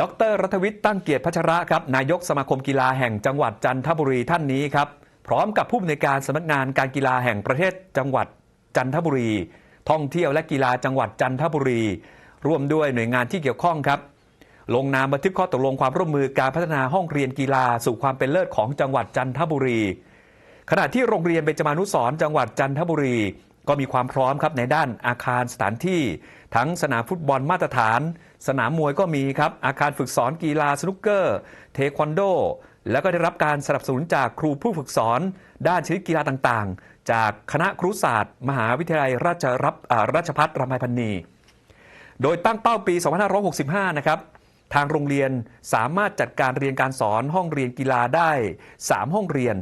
ดรรัฐวิทย์ตั้งเกียรติพัชระครับ นายกสมาคมกีฬาแห่งจังหวัดจันทบุรีท่านนี้ครับ พร้อมกับผู้อำนวยการสำนักงานการกีฬาแห่งประเทศจังหวัดจันทบุรี ท่องเที่ยวและกีฬาจังหวัดจันทบุรี ร่วมด้วยหน่วยงานที่เกี่ยวข้องครับ ลงนามบันทึกข้อตกลงความร่วมมือการพัฒนาห้องเรียนกีฬาสู่ความเป็นเลิศของจังหวัดจันทบุรี ขณะที่โรงเรียนเบญจมานุสรณ์จังหวัดจันทบุรี ก็มีความพร้อมครับในด้านอาคารสถานที่ ทั้งสนามฟุตบอลมาตรฐาน สนามมวยก็มีครับ อาคารฝึกสอนกีฬาสนุกเกอร์ เทควันโด แล้วก็ได้รับการสนับสนุนจากครูผู้ฝึกสอน ด้านชนิดกีฬาต่างๆ จากคณะครุศาสตร์ มหาวิทยาลัยราชรับราชพัฒรามายพันนีโดยตั้งเป้าปี 2565 นะครับทางโรงเรียนสามารถจัดการเรียนการสอนห้องเรียนกีฬาได้ 3 ห้องเรียน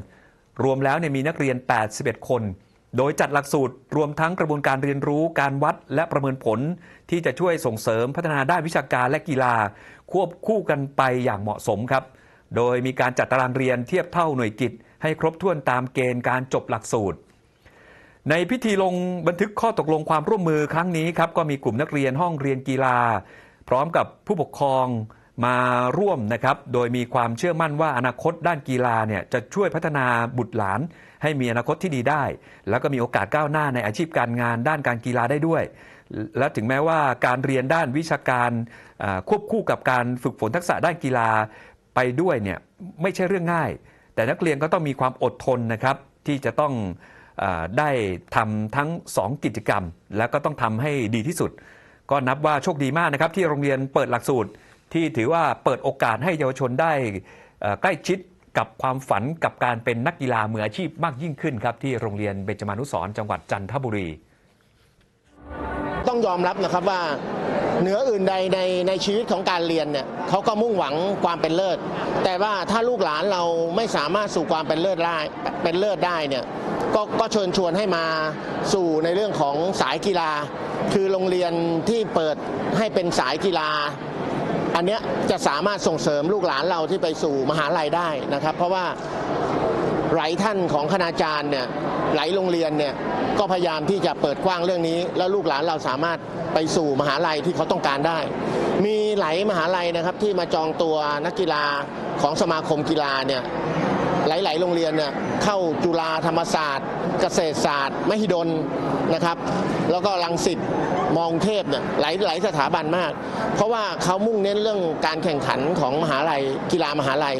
รวมแล้วเนี่ยมีนักเรียน 81 คน โดยจัดหลักสูตรรวมทั้งกระบวนการเรียนรู้การวัดและประเมินผล ที่จะช่วยส่งเสริมพัฒนาด้านวิชาการและกีฬา ควบคู่กันไปอย่างเหมาะสมครับ โดยมีการจัดตารางเรียนเทียบเท่าหน่วยกิจ ให้ครบถ้วนตามเกณฑ์การจบหลักสูตร ในพิธีลงบันทึกข้อตกลงความร่วมมือครั้งนี้ครับก็มีกลุ่มนักเรียนห้องเรียนกีฬา พร้อมกับผู้ปกครอง มาร่วมนะครับ โดยมีความเชื่อมั่นว่าอนาคตด้านกีฬาเนี่ยจะช่วยพัฒนาบุตรหลาน ให้มีอนาคตที่ดีได้ แล้วก็มีโอกาสก้าวหน้าในอาชีพการงานด้านการกีฬาได้ด้วย และถึงแม้ว่าการเรียนด้านวิชาการควบคู่กับการฝึกฝนทักษะด้านกีฬาไปด้วยเนี่ยไม่ใช่เรื่องง่าย แต่นักเรียนก็ต้องมีความอดทนนะครับที่จะต้องอได้ทำทั้ง 2 กิจกรรม แล้วก็ต้องทำให้ดีที่สุด ก็นับว่าโชคดีมากนะครับที่โรงเรียนเปิดหลักสูตร ที่ถือว่าเปิดโอกาสให้เยาวชนได้ใกล้ชิดกับความฝันกับการเป็นนักกีฬามืออาชีพมากยิ่งขึ้นครับ ที่โรงเรียนเบญจมานุสรจังหวัดจันทบุรี ต้องยอมรับนะครับว่าเหนืออื่นใดในในชีวิตของการเรียนเนี่ยเขาก็มุ่งหวังความเป็นเลิศ แต่ว่าถ้าลูกหลานเราไม่สามารถสู่ความเป็นเลิศได้เป็นเลิศได้เนี่ยก็ก็เชิญชวนให้มาสู่ในเรื่องของสายกีฬา คือโรงเรียนที่เปิดให้เป็นสายกีฬา อันเนี้ยจะสามารถส่งเสริมลูกหลานเราที่ไปสู่มหาลัยได้นะครับ เพราะว่าหลายท่านของคณาจารย์เนี่ยหลายโรงเรียนเนี่ยก็พยายามที่จะเปิดกว้างเรื่องนี้ แล้วลูกหลานเราสามารถไปสู่มหาลัยที่เขาต้องการได้ มีหลายมหาลัยนะครับที่มาจองตัวนักกีฬาของสมาคมกีฬาเนี่ย หลาย ๆ โรงเรียนเนี่ยเข้าจุฬาธรรมศาสตร์ เกษตรศาสตร์ มหิดลนะครับ แล้วก็ลังสิตมองเทพเนี่ยหลายหลายสถาบันมาก เพราะว่าเขามุ่งเน้นเรื่องการแข่งขันของมหาลัยกีฬามหาลัย